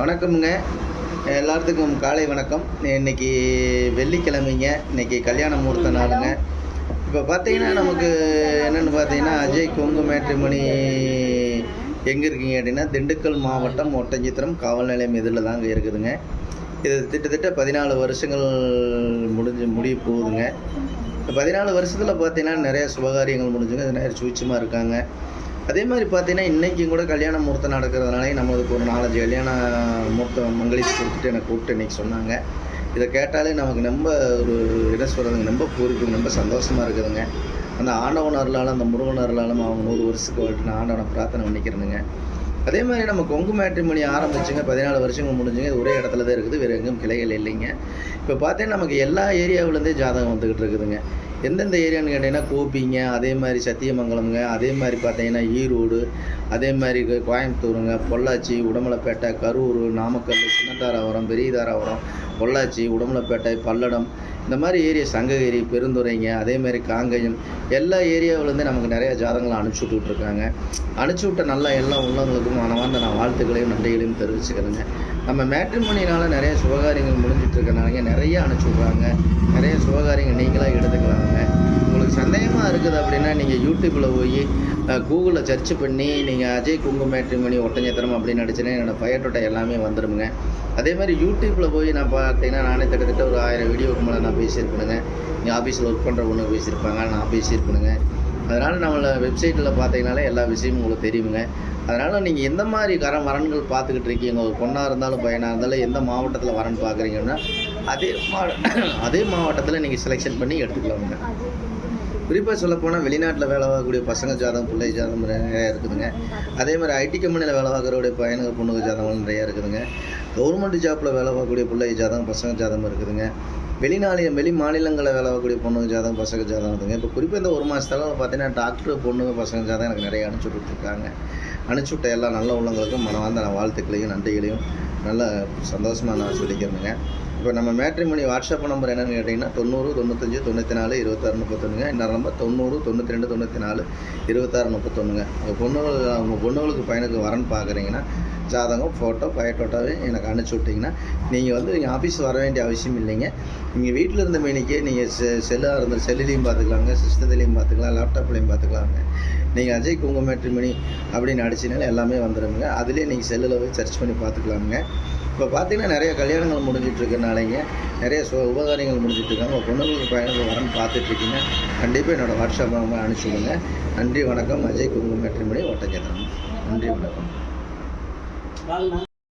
வணக்கமுங்க. எல்லாத்துக்கும் காலை வணக்கம். இன்னைக்கு வெள்ளிக்கிழமைங்க. இன்னைக்கு கல்யாண முகூர்த்த நாளுங்க. இப்போ பார்த்தீங்கன்னா நமக்கு என்னென்னு பார்த்தீங்கன்னா அஜய் கொங்கு மேட்ரிமணி எங்கே இருக்கீங்க அப்படின்னா திண்டுக்கல் மாவட்டம் ஒட்டஞ்சித்திரம் காவல் நிலையம் இதில் தாங்க இருக்குதுங்க. இது கிட்டத்தட்ட பதினாலு வருஷங்கள் முடிஞ்சு முடிய போகுதுங்க. இப்போ பதினாலு வருஷத்தில் பார்த்தீங்கன்னா நிறைய சுபகாரியங்கள் முடிஞ்சுங்க. நிறைய சூட்சமாக இருக்காங்க. அதே மாதிரி பார்த்தீங்கன்னா இன்றைக்கும் கூட கல்யாண முகூர்த்தம் நடக்கிறதுனாலே நம்மளுக்கு ஒரு நாலஞ்சு கல்யாண முகூர்த்தம் மங்களிச்சு கொடுத்துட்டு எனக்கு கூப்பிட்டு இன்றைக்கி சொன்னாங்க. இதை கேட்டாலே நமக்கு ரொம்ப ஒரு என்ன சொல்கிறதுங்க ரொம்ப பூரிப்பு ரொம்ப சந்தோஷமாக இருக்குதுங்க. அந்த ஆண்டவன் அருளாலும் அந்த முருகன் அருளாலும் அவங்க நூறு வருஷத்துக்கு வாழ்த்து நான் ஆண்டவனை பிரார்த்தனை பண்ணிக்கிறேனுங்க. அதே மாதிரி நம்ம கொங்கு மேட்ரிமணி ஆரம்பிச்சுங்க பதினாலு வருஷங்கள் முடிஞ்சுங்க இது ஒரே இடத்துல தான் இருக்குது வேறு எங்கேயும் கிளைகள் இல்லைங்க. இப்போ பார்த்தீங்கன்னா நமக்கு எல்லா ஏரியாவிலேருந்தே ஜாதகம் வந்துக்கிட்டு இருக்குதுங்க. எந்தெந்த ஏரியான்னு கேட்டிங்கன்னா கோபிங்க அதே மாதிரி சத்தியமங்கலம்ங்க அதே மாதிரி பார்த்தீங்கன்னா ஈரோடு அதே மாதிரி கோயம்புத்தூருங்க பொள்ளாச்சி உடமலைப்பேட்டை கரூர் நாமக்கல் சின்னதாராபுரம் பெரியதாராபுரம் பொள்ளாச்சி உடமலைப்பேட்டை பல்லடம் இந்த மாதிரி ஏரியா சங்ககிரி பெருந்துறைங்க அதே மாதிரி காங்கயம் எல்லா ஏரியாவிலேருந்து நமக்கு நிறைய ஜாதகங்களை அனுப்பிச்சி விட்டுட்ருக்காங்க. அனுப்பிச்சி விட்ட நல்ல எல்லா உள்ளவங்களுக்கும் மனமார்ந்த நான் வாழ்த்துக்களையும் நன்றிகளையும் தெரிவிச்சுக்கிறேங்க. நம்ம மேட்ரிமோனினால் நிறைய சுபகாரியங்கள் முடிஞ்சிட்ருக்கனாலங்க நிறைய அனுப்பிச்சி விட்றாங்க. நிறைய சுபகாரியங்கள் நீங்களாக எடுத்துக்கலாங்க. உங்களுக்கு சந்தேகமாக இருக்குது அப்படின்னா நீங்கள் யூடியூப்பில் போய் கூகுளில் சர்ச் பண்ணி நீங்கள் அஜய் குங்கு மேட்ரிமணி ஒட்டஞ்சத்திரம் அப்படின்னு நடிச்சுன்னா என்னோடய பயட்டோட்ட எல்லாமே வந்துடுங்க அதே மாதிரி யூடியூப்பில் போய் நான் பார்த்தீங்கன்னா நானே கிட்டத்தட்ட ஒரு ஆயிரம் வீடியோக்கு மேலே நான் பேசியிருப்பேனுங்க. நீங்கள் ஆஃபீஸில் ஒர்க் பண்ணுற ஒன்று பேசியிருப்பாங்க நான் பேசியிருப்பேனுங்க. அதனால் நம்மளை வெப்சைட்டில் பார்த்தீங்கனாலே எல்லா விஷயமும் உங்களுக்கு தெரியுங்க. அதனால் நீங்கள் எந்த மாதிரி கரம் வரன்கள் பார்த்துக்கிட்டு இருக்கீங்க ஒரு பொண்ணாக இருந்தாலும் பையனாக இருந்தாலும் எந்த மாவட்டத்தில் வரன் பார்க்குறீங்கன்னா அதே மா அதே மாவட்டத்தில் நீங்கள் செலெக்ஷன் பண்ணி எடுத்துக்கலாமுங்க. குறிப்பாக சொல்லப்போனால் வெளிநாட்டில் வேலை பார்க்கக்கூடிய பசங்க ஜாதகம் பிள்ளை ஜாதகம் நிறையா இருக்குதுங்க. அதே மாதிரி ஐடி கம்பெனியில் வேலை பார்க்குறவுடைய பையனுக்கு பொண்ணுங்க ஜாதகம் நிறையா இருக்குதுங்க. கவர்மெண்ட் ஜாப்பில் வேலை பார்க்கக்கூடிய பிள்ளை ஜாதகம் பசங்க ஜாதகம் இருக்குதுங்க. வெளிநாளில் வெளி மாநிலங்களில் வேலை பார்க்கக்கூடிய பொண்ணுங்க ஜாதகம் பசங்க ஜாதகம் இருக்குதுங்க. இப்போ குறிப்பாக இந்த ஒரு மாதத்தில் பார்த்தீங்கன்னா டாக்டர் பொண்ணுங்க பசங்க ஜாதகம் எனக்கு நிறைய அனுப்பிச்சி கொடுத்துருக்காங்க அனுப்பிச்சி விட்ட எல்லா நல்ல உள்ளங்களுக்கும் மனவார்ந்த வாழ்த்துக்களையும் நன்றிகளையும் நல்ல சந்தோஷமாக நான் சொல்லிக்கிறேனுங்க. இப்போ நம்ம மேட்ரிமணி வாட்ஸ்அப் நம்பர் என்னென்னு கேட்டிங்கன்னா தொண்ணூறு தொண்ணூத்தஞ்சு தொண்ணூற்றி நாலு இருபத்தாறு முப்பத்தொன்றுங்க இன்னொரு நம்பர் தொண்ணூறு தொண்ணூற்றி ரெண்டு தொண்ணூற்றி நாலு இருபத்தாறு முப்பத்தொன்றுங்க உங்கள் பொண்ணுகளுக்கு உங்கள் பொண்ணுகளுக்கு பையனுக்கு வரன்னு பார்க்குறீங்கன்னா ஜாதகம் ஃபோட்டோ பயோட்டோட்டாவே எனக்கு அனுப்பிச்சி விட்டிங்கன்னா நீங்கள் வந்து நீங்கள் ஆஃபீஸ் வர வேண்டிய அவசியம் இல்லைங்க. நீங்கள் வீட்டில் இருந்த மீனிக்கே நீங்கள் செ செல்லாக இருந்த செல்லுலேயும் பார்த்துக்கலாங்க சிஸ்டத்துலேயும் பார்த்துக்கலாம் லேப்டாப்லேயும் பார்த்துக்கலாங்க. நீங்கள் அஜய் குங்க மணி அப்படின்னு அடிச்சினால எல்லாமே வந்துடுங்க அதுலேயே நீங்கள் செல்லில் போய் சர்ச் பண்ணி பார்த்துக்கலாமுங்க. இப்போ பார்த்தீங்கன்னா நிறைய கல்யாணங்கள் முடிஞ்சிட்டு நிறைய சு உபகாரியங்கள் முடிஞ்சிட்டு இருக்காங்க. உங்கள் பொண்ணுங்களுக்கு பையனுக்கு வரன்னு பார்த்துட்ருக்கீங்க கண்டிப்பாக என்னோடய வாட்ஸ்அப் நம்பர் அனுப்பிச்சி விடுங்க. நன்றி வணக்கம். அஜய் குங்கு மணி ஒட்டச்சத்திரம் நன்றி வணக்கம். قالنا